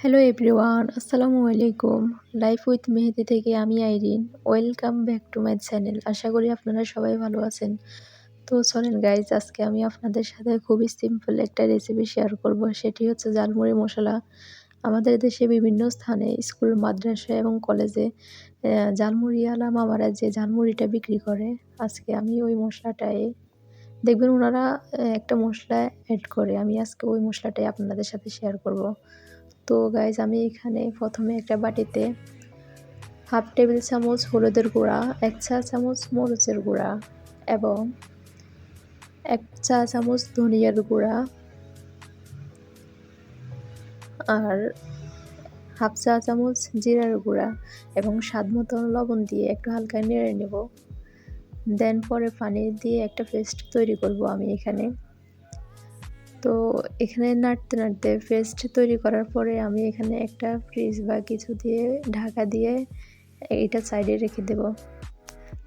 Hello everyone আসসালামু আলাইকুম life with Mehedi থেকে আমি Irin welcome back to my channel আশা করি আপনারা সবাই ভালো আছেন। তো চলেন গাইজ আজকে আমি আপনাদের সাথে খুবই সিম্পল একটা রেসিপি শেয়ার করব। সেটি হচ্ছে জালমুড়ি মশলা। আমাদের দেশে বিভিন্ন স্থানে স্কুল মাদ্রাসা এবং কলেজে জালমুড়িওয়ালা মামারা যে জালমুড়িটা বিক্রি করে, আজকে আমি ওই মশলাটাই দেখবেন ওনারা একটা মশলা অ্যাড করে। আমি আজকে ওই মশলাটাই আপনাদের সাথে শেয়ার করব। তো গাইজ আমি এখানে প্রথমে একটা বাটিতে হাফ টেবিল চামচ হলুদের গুঁড়া, এক চা চামচ মরিচের গুঁড়া এবং এক চা চামচ ধনিয়ার গুঁড়া আর হাফ চা চামচ জিরার গুঁড়া এবং স্বাদ মতন লবণ দিয়ে একটু হালকা নেড়ে নেব। দেন পরে পানি দিয়ে একটা পেস্ট তৈরি করব আমি এখানে। তো এখানে নাড়তে নাড়তে পেস্ট তৈরি করার পরে আমি এখানে একটা ফ্রিজ বা কিছু দিয়ে ঢাকা দিয়ে এটা সাইডে রেখে দেব।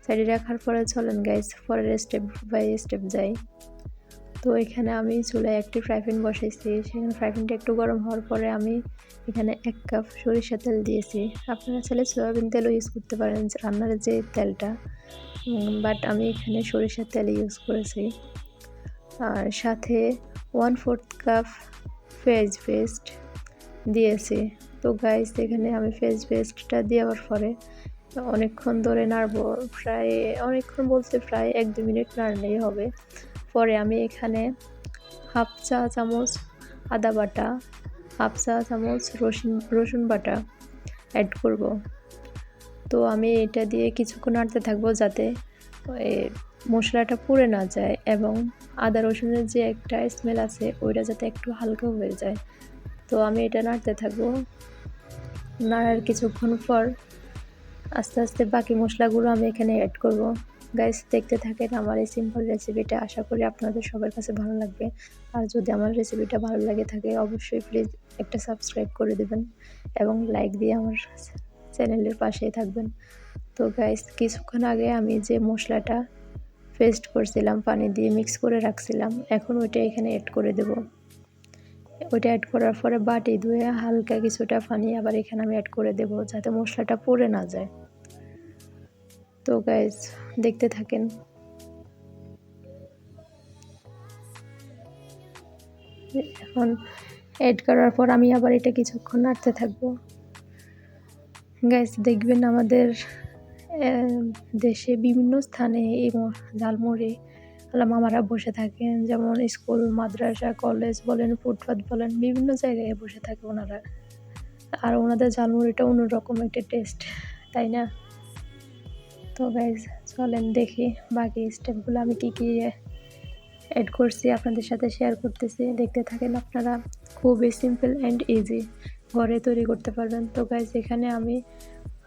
সাইডে রাখার পরে চলেন গাইস পরের স্টেপ বাই স্টেপ যাই। তো এখানে আমি চুলায় একটি ফ্রাই প্যান বসাইছি। সেখানে ফ্রাই প্যানটা একটু গরম হওয়ার পরে আমি এখানে এক কাপ সরিষা তেল দিয়েছি। আপনারা চাইলে সয়াবিন তেলও ইউজ করতে পারেন, রান্নার যে তেলটা। বাট আমি এখানে সরিষার তেল ইউজ করেছি। আর সাথে ওয়ান ফোর্থ কাপ ফেজ পেস্ট দিয়েছি। তো গাইস এখানে আমি ফেজ পেস্টটা দেওয়ার পরে অনেকক্ষণ ধরে নাড়বো। প্রায় অনেকক্ষণ বলতে প্রায় এক দু মিনিট নাড়লেই হবে। পরে আমি এখানে হাফ চা চামচ আদা বাটা হাফ চা চামচ রসুন রসুন বাটা অ্যাড করব। তো আমি এটা দিয়ে কিছুক্ষণ নাড়তে থাকব যাতে মশলাটা পুড়ে না যায় এবং আদা রসুনের যে একটা স্মেল আছে, ওইটা যাতে একটু হালকা হয়ে যায়। তো আমি এটা নাড়তে থাকব। নাড়ার কিছুক্ষণ পর আস্তে আস্তে বাকি মশলাগুলো আমি এখানে অ্যাড করব। গাইস দেখতে থাকেন আমার এই সিম্পল রেসিপিটা আশা করি আপনাদের সবার কাছে ভালো লাগবে। আর যদি আমার রেসিপিটা ভালো লাগে থাকে, অবশ্যই প্লিজ একটা সাবস্ক্রাইব করে দেবেন এবং লাইক দিয়ে আমার চ্যানেলের পাশেই থাকবেন। তো গাইস কিছুক্ষণ আগে আমি যে মশলাটা পেস্ট করছিলাম, পানি দিয়ে মিক্স করে রাখছিলাম। এখন ওইটা এখানে অ্যাড করে দেব। ওইটা অ্যাড করার পরে বাটি ধুয়ে হালকা কিছুটা পানি আবার এখানে আমি অ্যাড করে দেব, যাতে মশলাটা পড়ে না যায়। তো গাইজ দেখতে থাকেন। এখন অ্যাড করার পর আমি আবার এটা কিছুক্ষণ নাড়তে থাকব। গ্যাস দেখবেন আমাদের দেশে বিভিন্ন স্থানে এই ঝালমুড়ি মামারা বসে থাকেন। যেমন স্কুল, মাদ্রাসা, কলেজ বলেন ফুটপাথ বলেন, বিভিন্ন জায়গায় বসে থাকে ওনারা। আর ওনাদের ঝালমুড়িটা অন্যরকম একটা টেস্ট তাই না? তো গাইজ চলেন দেখি বাকি স্টেপগুলো আমি কী কী অ্যাড করছি, আপনাদের সাথে শেয়ার করতেছি। দেখতে থাকেন আপনারা, খুবই সিম্পল অ্যান্ড ইজি ঘরে তৈরি করতে পারবেন। তো গাইজ এখানে আমি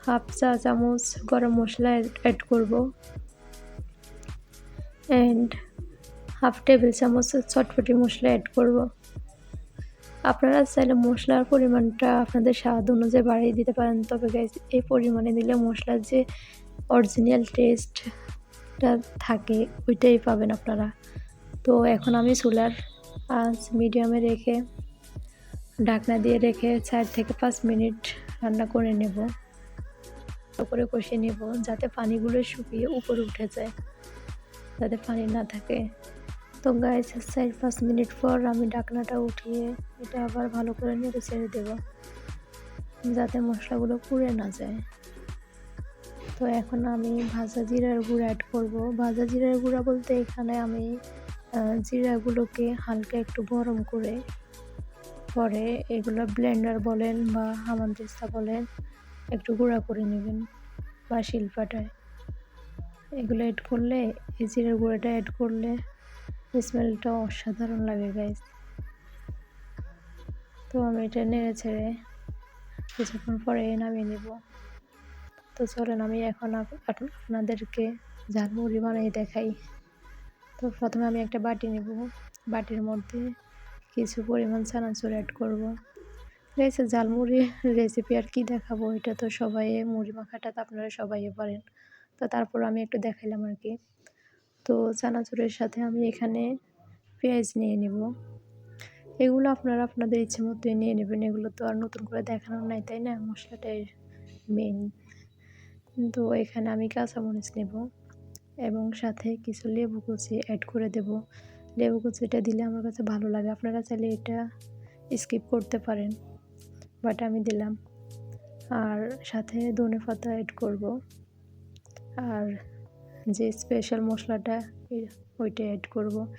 হাফ চা চামচ গরম মশলা অ্যাড করব। অ্যান্ড হাফ টেবিল চামচ চটপটি মশলা অ্যাড করব। আপনারা চাইলে মশলার পরিমাণটা আপনাদের স্বাদ অনুযায়ী বাড়িয়ে দিতে পারেন। তবে গাইজ এই পরিমাণে দিলে মশলার যে অরিজিনাল টেস্টটা থাকে, ওইটাই পাবেন আপনারা। তো এখন আমি চুলার আঁচ মিডিয়ামে রেখে, ঢাকনা দিয়ে রেখে চার থেকে পাঁচ মিনিট রান্না করে নেব। করে কষিয়ে নেব যাতে পানিগুলো শুকিয়ে উপরে উঠে যায়, যাতে পানি না থাকে। তো গায়ে চার পাঁচ মিনিট পর আমি ডাকনাটা উঠিয়ে এটা আবার ভালো করে নেড়ে ছেড়ে দেব, যাতে মশলাগুলো পুড়ে না যায়। তো এখন আমি ভাজা জিরার গুঁড়া অ্যাড করব। ভাজা জিরার গুঁড়া বলতে এখানে আমি জিরাগুলোকে হালকা একটু গরম করে, পরে এগুলো ব্লেন্ডার বলেন বা হামানদিস্তা বলেন একটু গুঁড়া করে নেবেন বা শিলপাটায়। এগুলো অ্যাড করলে, এই জিরের গুঁড়োটা অ্যাড করলে স্মেলটা অসাধারণ লাগে গাইজ তো আমি এটা নেড়ে ছেড়ে কিছুক্ষণ পরে নামিয়ে নেব। তো চলেন আমি এখন আপনাদেরকে ঝালমুড়ি বানিয়ে দেখাই। তো প্রথমে আমি একটা বাটি নেব। বাটির মধ্যে কিছু পরিমাণ চানাচুর অ্যাড করব। গেছে ঝালমুড়ি রেসিপি আর কি দেখাবো, এটা তো সবাই, মুড়ি মাখাটা তো আপনারা সবাই পারেন। তো তারপর আমি একটু দেখাইলাম আর কি। তো চানাচুরের সাথে আমি এখানে পেঁয়াজ নিয়ে নেব। এগুলো আপনারা আপনাদের ইচ্ছে মতোই নিয়ে নেবেন, এগুলো তো আর নতুন করে দেখানোর নাই, তাই না? মশলাটাই মেন তো এখানে আমি কাঁচামরিচ নেব এবং সাথে কিছু লেবু কুচি অ্যাড করে দেব। লেবু কুচিটা দিলে আমার কাছে ভালো লাগে, আপনারা চাইলে এটা স্কিপ করতে পারেন। বাট আমি দিলাম। আর সাথে ধনে পাতা অ্যাড করব। আর যে স্পেশাল মশলাটা ওইটা অ্যাড করব।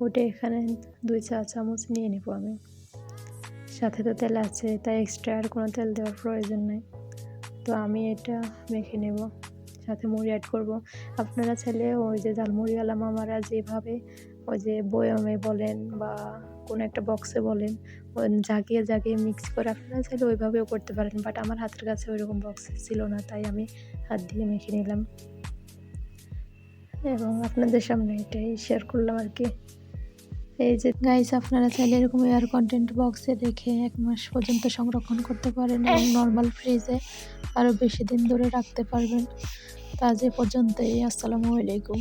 ওইটা এখানে দুই চা চামচ নিয়ে নেব আমি। সাথে তো তেল আছে, তাই এক্সট্রা আর কোনো তেল দেওয়ার প্রয়োজন নেই। তো আমি এটা মেখে নেব। সাথে মুড়ি অ্যাড করব। আপনারা চাইলে ওই যে ঝালমুড়িওয়ালা মামারা যেভাবে ওই যে বয়মে বলেন বা কোনো একটা বক্সে বলেন জাগিয়ে জাগিয়ে মিক্স করে আপনারা চাইলে ওইভাবেও করতে পারেন। বাট আমার হাতের কাছে ওইরকম বক্স ছিল না, তাই আমি হাত দিয়ে মেখে নিলাম। এবং আপনাদের সামনে এটাই শেয়ার করলাম আর কি। এই যে গাইস আপনারা চাইলে এরকম এয়ার কন্টেন্ট বক্সে রেখে এক মাস পর্যন্ত সংরক্ষণ করতে পারেন এবং নর্মাল ফ্রিজে আরও বেশি দিন ধরে রাখতে পারবেন। তা এ পর্যন্তই, আসসালামু আলাইকুম।